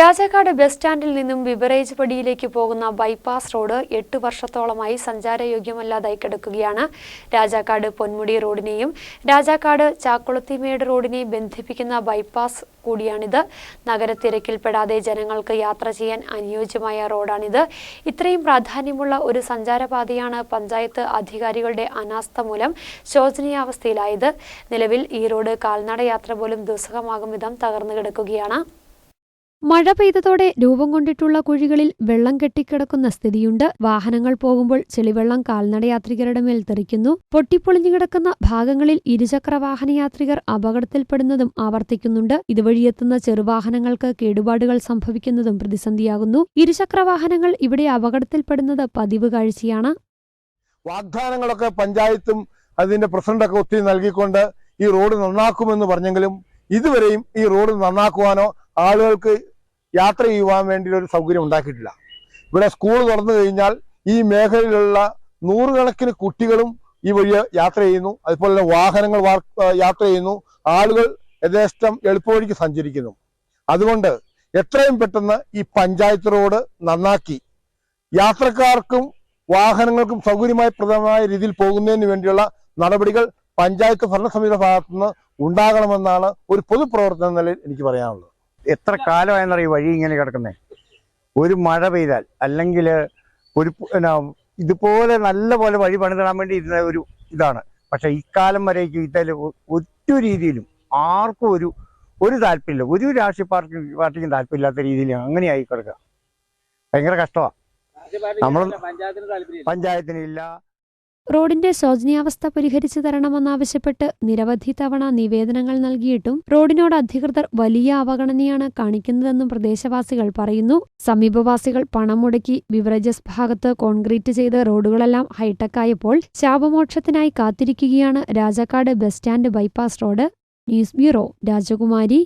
Rajakkad bus സ്റ്റാൻഡിൽ നിന്നും beverage പടിയിലേക്ക് പോകുന്ന ബൈപ്പാസ് റോഡ് എട്ട് വർഷത്തോളമായി സഞ്ചാരയോഗ്യമല്ലാതായി കിടക്കുകയാണ്. രാജാക്കാട് പൊന്മുടി റോഡിനെയും രാജാക്കാട് ചാക്കുളത്തിമേട് റോഡിനെയും ബന്ധിപ്പിക്കുന്ന ബൈപ്പാസ് കൂടിയാണിത്. നഗരത്തിരക്കിൽപ്പെടാതെ ജനങ്ങൾക്ക് യാത്ര ചെയ്യാൻ അനുയോജ്യമായ റോഡാണിത്. ഇത്രയും പ്രാധാന്യമുള്ള ഒരു സഞ്ചാരപാതയാണ് പഞ്ചായത്ത് അധികാരികളുടെ അനാസ്ഥ മൂലം ശോചനീയാവസ്ഥയിലായത്. നിലവിൽ ഈ റോഡ് കാൽനട യാത്ര പോലും ദുസ്സഹമാകും വിധം തകർന്നു കിടക്കുകയാണ്. മഴ പെയ്തതോടെ രൂപം കൊണ്ടിട്ടുള്ള കുഴികളിൽ വെള്ളം കെട്ടിക്കിടക്കുന്ന സ്ഥിതിയുണ്ട്. വാഹനങ്ങൾ പോകുമ്പോൾ ചെളിവെള്ളം കാൽനടയാത്രികരുടെ മേൽ തെറിക്കുന്നു. പൊട്ടിപ്പൊളിഞ്ഞു കിടക്കുന്ന ഭാഗങ്ങളിൽ ഇരുചക്ര വാഹനയാത്രികർ അപകടത്തിൽപ്പെടുന്നതും ആവർത്തിക്കുന്നുണ്ട്. ഇതുവഴിയെത്തുന്ന ചെറുവാഹനങ്ങൾക്ക് കേടുപാടുകൾ സംഭവിക്കുന്നതും പ്രതിസന്ധിയാകുന്നു. ഇരുചക്ര വാഹനങ്ങൾ ഇവിടെ അപകടത്തിൽപ്പെടുന്നത് പതിവ് കാഴ്ചയാണ്. വാഗ്ദാനങ്ങളൊക്കെ പഞ്ചായത്തും അതിന്റെ പ്രസിഡന്റൊക്കെ ഒത്തിരി നൽകിക്കൊണ്ട് ഈ റോഡ് നന്നാക്കുമെന്ന് പറഞ്ഞെങ്കിലും ഇതുവരെയും ഈ റോഡ് നന്നാക്കുവാനോ ആളുകൾക്ക് യാത്ര ചെയ്യുവാൻ വേണ്ടി ഒരു സൗകര്യം ഉണ്ടാക്കിയിട്ടില്ല. ഇവിടെ സ്കൂൾ തുറന്നു കഴിഞ്ഞാൽ ഈ മേഖലയിലുള്ള നൂറുകണക്കിന് കുട്ടികളും ഈ വഴി യാത്ര ചെയ്യുന്നു. അതുപോലെ തന്നെ വാഹനങ്ങൾ യാത്ര ചെയ്യുന്നു. ആളുകൾ യഥേഷ്ടം എളുപ്പവഴിക്ക് സഞ്ചരിക്കുന്നു. അതുകൊണ്ട് എത്രയും പെട്ടെന്ന് ഈ പഞ്ചായത്ത് റോഡ് നന്നാക്കി. യാത്രക്കാർക്കും വാഹനങ്ങൾക്കും സൗകര്യമായി പ്രദമായ രീതിയിൽ പോകുന്നതിന് വേണ്ടിയുള്ള നടപടികൾ പഞ്ചായത്ത് ഭരണസമിതിയുടെ ഭാഗത്തുനിന്ന് ഉണ്ടാകണമെന്നാണ് ഒരു പൊതുപ്രവർത്തന നിലയിൽ എനിക്ക് പറയാനുള്ളത്. എത്ര കാലമായെന്നറിയ വഴി ഇങ്ങനെ കിടക്കുന്നേ? ഒരു മഴ പെയ്താൽ അല്ലെങ്കിൽ ഒരു ഇതുപോലെ നല്ല പോലെ വഴി പണിതിടാൻ വേണ്ടി ഇരുന്ന ഒരു ഇതാണ്. പക്ഷെ ഇക്കാലം വരേക്കും ഇതിൽ ഒറ്റ രീതിയിലും ആർക്കും ഒരു ഒരു താല്പര്യമില്ല. ഒരു രാഷ്ട്രീയ പാർട്ടി പാർട്ടിക്കും താല്പര്യമില്ലാത്ത രീതിയിൽ അങ്ങനെയായി കിടക്കുക. ഭയങ്കര കഷ്ടമാണ് നമ്മൾ പഞ്ചായത്തിന് ഇല്ല റോഡിന്റെ ശോചനീയാവസ്ഥ പരിഹരിച്ചു തരണമെന്നാവശ്യപ്പെട്ട് നിരവധി തവണ നിവേദനങ്ങൾ നൽകിയിട്ടും റോഡിനോട് അധികൃതർ വലിയ അവഗണനയാണ് കാണിക്കുന്നതെന്നും പ്രദേശവാസികൾ പറയുന്നു. സമീപവാസികൾ പണം മുടക്കി ബിവറേജസ് ഭാഗത്ത് കോൺക്രീറ്റ് ചെയ്ത് റോഡുകളെല്ലാം ഹൈടെക്കായപ്പോൾ ശാപമോക്ഷത്തിനായി കാത്തിരിക്കുകയാണ് Rajakkad bus stand bypass road. News bureau Rajakumari.